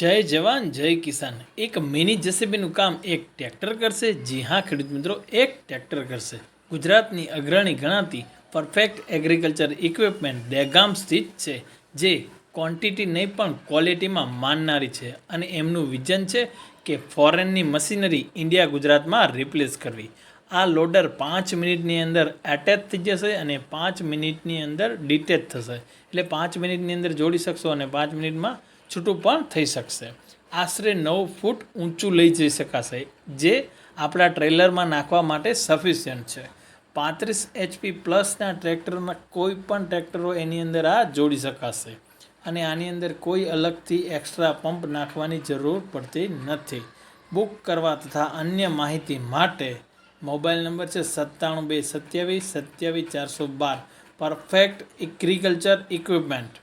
જય જવાન, જય કિસાન. એક મિની જેસીબીનું કામ એક ટ્રેક્ટર કરશે. જી હા, ખેડૂત મિત્રો, એક ટ્રેક્ટર કરશે. ગુજરાતની અગ્રણી ગણાતી પરફેક્ટ એગ્રીકલ્ચર ઇક્વિપમેન્ટ દહેગામ સ્થિત છે, જે ક્વોન્ટિટી નહીં પણ ક્વોલિટીમાં માનનારી છે અને એમનું વિઝન છે કે ફોરેનની મશીનરી ઇન્ડિયા ગુજરાતમાં રિપ્લેસ કરવી. આ લોડર પાંચ મિનિટની અંદર એટેચ થઈ જશે અને પાંચ મિનિટની અંદર ડિટેચ થશે. એટલે પાંચ મિનિટની અંદર જોડી શકશો અને પાંચ મિનિટમાં છૂટું પણ થઈ શકશે. આશરે નવ ફૂટ ઊંચું લઈ જઈ શકાશે, જે આપણા ટ્રેલરમાં નાખવા માટે સફિશિયન્ટ છે. પાંત્રીસ એચપી પ્લસના ટ્રેક્ટરના કોઈ પણ ટ્રેક્ટરો એની અંદર આ જોડી શકાશે. અને આની અંદર કોઈ અલગથી એક્સ્ટ્રા પંપ નાખવાની જરૂર પડતી નથી. બુક કરવા તથા અન્ય માહિતી માટે મોબાઈલ નંબર છે સત્તાણું બે સત્યાવીસ સત્યાવીસ ચારસો બાર. Perfect agriculture equipment